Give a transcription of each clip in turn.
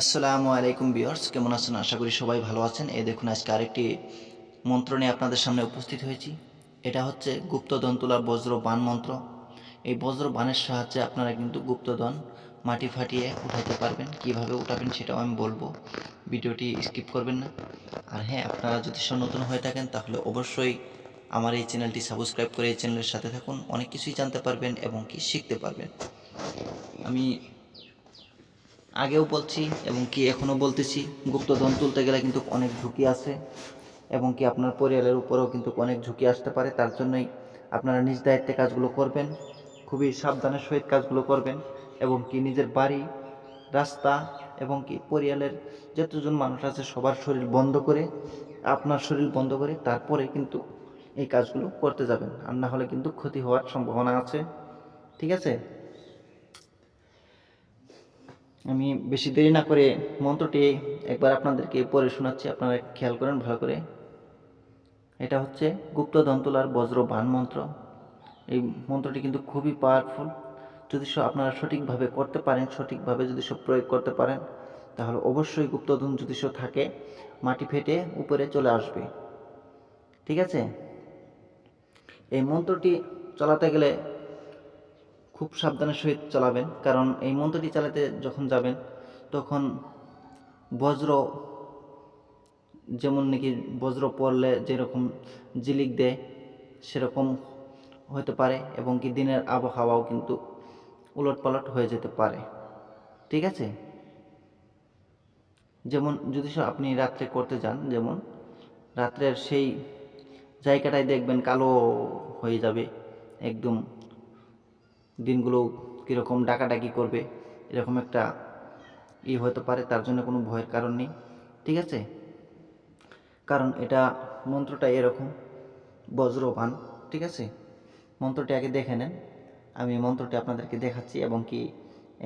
আসসালামু আলাইকুম বিয়ার্স কেমন আছেন? আশা করি সবাই ভালো আছেন। এই দেখুন, আজকে আরেকটি মন্ত্র নিয়ে আপনাদের সামনে উপস্থিত হয়েছি। এটা হচ্ছে গুপ্তধন তোলার বজ্র বান মন্ত্র। এই বজ্র বানের সাহায্যে আপনারা কিন্তু গুপ্তধন মাটি ফাটিয়ে উঠাতে পারবেন। কীভাবে উঠাবেন সেটাও আমি বলব। ভিডিওটি স্কিপ করবেন না। আর হ্যাঁ আপনারা যদি নতুন হয়ে থাকেন, তাহলে অবশ্যই আমার এই চ্যানেলটি সাবস্ক্রাইব করে এই চ্যানেলের সাথে থাকুন। অনেক কিছুই জানতে পারবেন এবং কি শিখতে পারবেন। আমি আগেও বলছি এবং কি এখনও বলতেছি, গুপ্তধন তুলতে গেলে কিন্তু অনেক ঝুঁকি আছে এবং কি আপনার পরিবারের উপরেও কিন্তু অনেক ঝুঁকি আসতে পারে, তার জন্যই আপনারা নিজ দায়িত্বে কাজগুলো করবেন, খুবই সাবধানের সহিত কাজগুলো করবেন এবং কি নিজের বাড়ি, রাস্তা এবং কি পরিয়ালের যতজন মানুষ আছে সবার শরীর বন্ধ করে, আপনার শরীর বন্ধ করে তারপরে কিন্তু এই কাজগুলো করতে যাবেন, আর না হলে কিন্তু ক্ষতি হওয়ার সম্ভাবনা আছে, ঠিক আছে? আমি বেশি দেরি না করে মন্ত্রটি একবার আপনাদেরকে পড়ে শোনাচ্ছি, আপনারা খেয়াল করেন ভালো করে। এটা হচ্ছে গুপ্ত দন্তলার বজ্র বান মন্ত্র। এই মন্ত্রটি কিন্তু খুবই পাওয়ারফুল যদি আপনারা সঠিকভাবে করতে পারেন, সঠিকভাবে যদি সব প্রয়োগ করতে পারেন, তাহলে অবশ্যই গুপ্তধন যদি থাকে, মাটি ফেটে উপরে চলে আসবে। ঠিক আছে? এই মন্ত্রটি চালাতে গেলে খুব সাবধানের সহিত চালাবেন। কারণ এই মন্ত্রটি চালাতে যখন যাবেন, তখন বজ্র, যেমন নাকি বজ্র পড়লে যেরকম জিলিক দেয়, সেরকম হতে পারে এবং কি দিনের আবহাওয়াও কিন্তু উলটপালট হয়ে যেতে পারে। ঠিক আছে? যেমন যদি আপনি রাত্রে করতে যান, যেমন রাত্রের সেই জায়গাটায় দেখবেন কালো হয়ে যাবে, একদম দিনগুলো কীরকম ডাকাডাকি করবে, এরকম একটা ই হতে পারে, তার জন্য কোনো ভয়ের কারণ নেই, ঠিক আছে? কারণ এটা মন্ত্রটা এরকম বজ্রবান ঠিক আছে? মন্ত্রটি আগে দেখে নেন, আমি মন্ত্রটি আপনাদেরকে দেখাচ্ছি এবং কি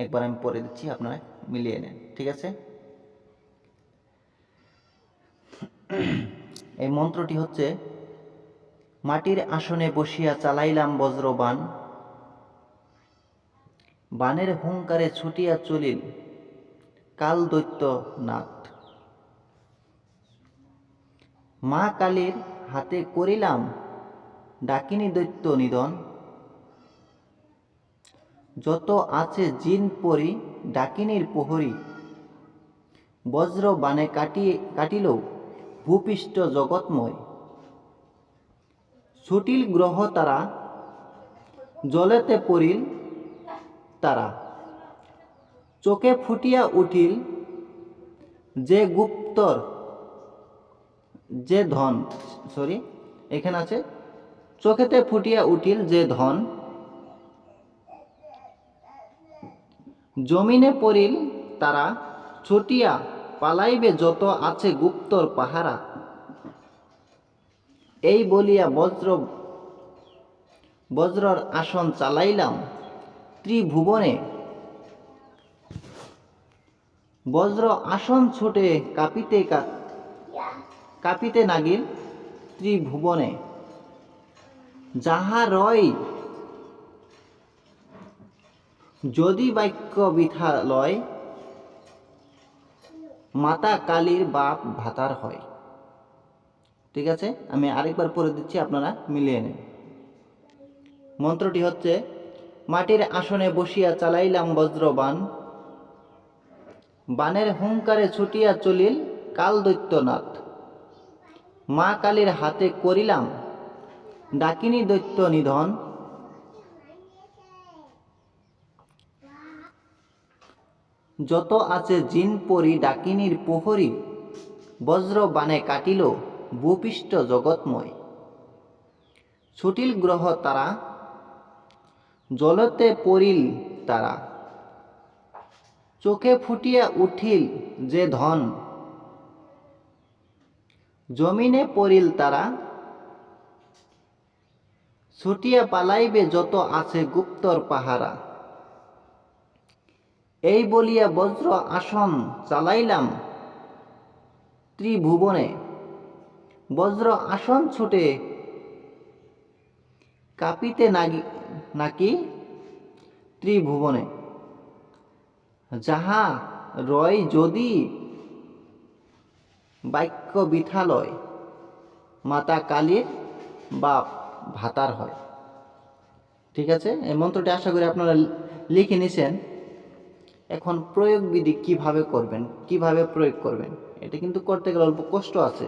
একবার আমি পরে দিচ্ছি, আপনারা মিলিয়ে নেন, ঠিক আছে? এই মন্ত্রটি হচ্ছে, মাটির আসনে বসিয়া চালাইলাম বজ্রবান বানের হুঙ্কারে ছুটিয়া চলিল। কাল দৈত্য নাথ। মা কালীর হাতে করিলাম ডাকিনী দৈত্য নিধন। যত আছে জিন পরি ডাকিনীর প্রহরী। বজ্র বানে কাটিয়ে কাটিল ভূপৃষ্ঠ জগৎময়। সুটিল গ্রহ তারা, জলেতে পড়িল তারা। চোখে ফুটিয়া উঠিল যে গুপ্তর, যে ধন সরি এখানে আছে। চোখেতে ফুটিয়া উঠিল যে ধন, জমিনে পড়িল তারা, ছুটিয়া পালাইবে যত আছে গুপ্তর পাহারা। এই বলিয়া বজ্র, বজ্রর আসন চালাইলাম। ত্রিভুবনে বজ্র আসন ছোটে কাঁপিতে কাঁপিতে নাগিল ত্রিভুবনে। যাহা রয়, যদি বাক্য বৃথা লয়, মাতা কালীর বাপ ভাতার হয়। ঠিক আছে? আমি আরেকবার পড়ে দিচ্ছি, আপনারা মিলিয়ে নেন। মন্ত্রটি হচ্ছে মাটির আসনে বসিয়া চালাইলাম বজ্রবান বানের হুঙ্কারে ছুটিয়া চলিল কাল দৈত্যনাথ। মা কালীর হাতে করিলাম ডাকিনী দৈত্য নিধন। যত আছে জিন পরি ডাকিনীর প্রহরী বজ্র বানে কাটিল ভূপৃষ্ঠ জগৎময়। ছুটিল গ্রহ তারা জলতে পড়িল তারা। চোখে ফুটিয়া উঠিল যে ধন। জমিনে পড়িল তারা। ছুটিয়া পালাইবে যত আছে গুপ্তর পাহারা। এই বলিয়া বজ্র আসন চালাইলাম ত্রিভুবনে। বজ্র আসন ছুটে কাঁপিতে নাগি নাকি ত্রিভুবনে? যাহা রয় যদি বাক্য বিথালয় মাতা কালীর বা ভাতার হয়। ঠিক আছে? এই মন্ত্রটি আশা করি আপনারা লিখে নিছেন। এখন প্রয়োগ বিধি কীভাবে করবেন? কীভাবে প্রয়োগ করবেন? এটা কিন্তু করতে গেলে অল্প কষ্ট আছে।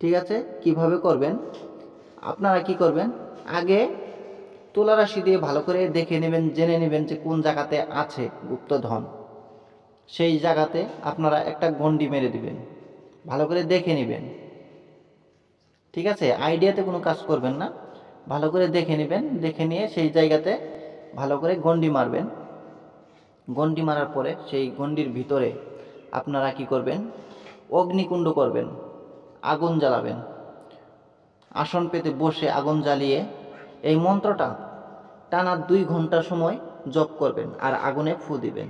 ঠিক আছে? কীভাবে করবেন? আপনারা কি করবেন? আগে তুলা রাশি দিয়ে ভালো করে দেখে নেবেন, জেনে নেবেন যে কোন জায়গাতে আছে গুপ্তধন সেই জায়গাতে আপনারা একটা গন্ডি মেরে দিবেন, ভালো করে দেখে নেবেন। ঠিক আছে? আইডিয়াতে কোনো কাজ করবেন না। ভালো করে দেখে নেবেন, দেখে নিয়ে সেই জায়গাতে ভালো করে গন্ডি মারবেন। গন্ডি মারার পরে সেই গন্ডির ভিতরে আপনারা কি করবেন? অগ্নিকুণ্ড করবেন, আগুন জ্বালাবেন। আসন পেতে বসে আগুন জ্বালিয়ে এই মন্ত্রটা টানা দুই ঘণ্টা সময় জপ করবেন আর আগুনে ফু দিবেন।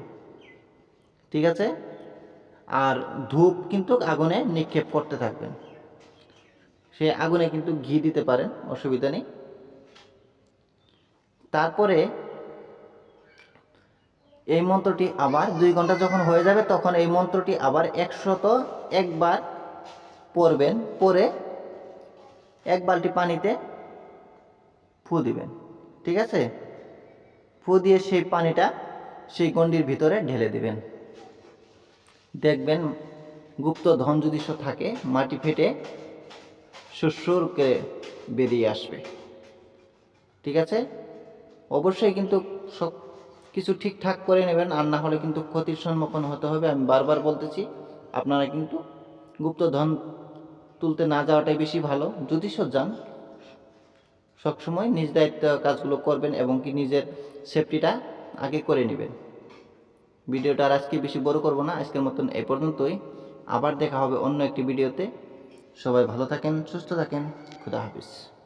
ঠিক আছে? আর ধূপ কিন্তু আগুনে নিক্ষেপ করতে থাকবেন। সে আগুনে কিন্তু ঘি দিতে পারেন, অসুবিধা নেই। তারপরে এই মন্ত্রটি আবার দুই ঘণ্টা যখন হয়ে যাবে, তখন এই মন্ত্রটি আবার একশত একবার পড়বেন পরে এক বালতি পানিতে ফু দিবেন, ঠিক আছে? ফু দিয়ে সেই পানিটা সেই গণ্ডির ভিতরে ঢেলে দিবেন। দেখবেন গুপ্ত ধন যদি থাকে, মাটি ফেটে সুসুর করে বেরিয়ে আসবে। ঠিক আছে? অবশ্যই কিন্তু সব কিছু ঠিকঠাক করে নেবেন, আর না হলে কিন্তু ক্ষতির সম্মুখীন হতে হবে। আমি বারবার বলতেছি, আপনারা কিন্তু গুপ্ত ধন তুলতে না যাওয়াটাই বেশি ভালো। যদি যান সবসময় নিজ দায়িত্ব কাজগুলো করবেন এবং কি নিজের সেফটিটা আগে করে নেবেন। ভিডিওটা আর আজকে বেশি বড় করব না, আজকের মতন এ পর্যন্তই। আবার দেখা হবে অন্য একটি ভিডিওতে। সবাই ভালো থাকেন, সুস্থ থাকেন। খুদা হাফিজ।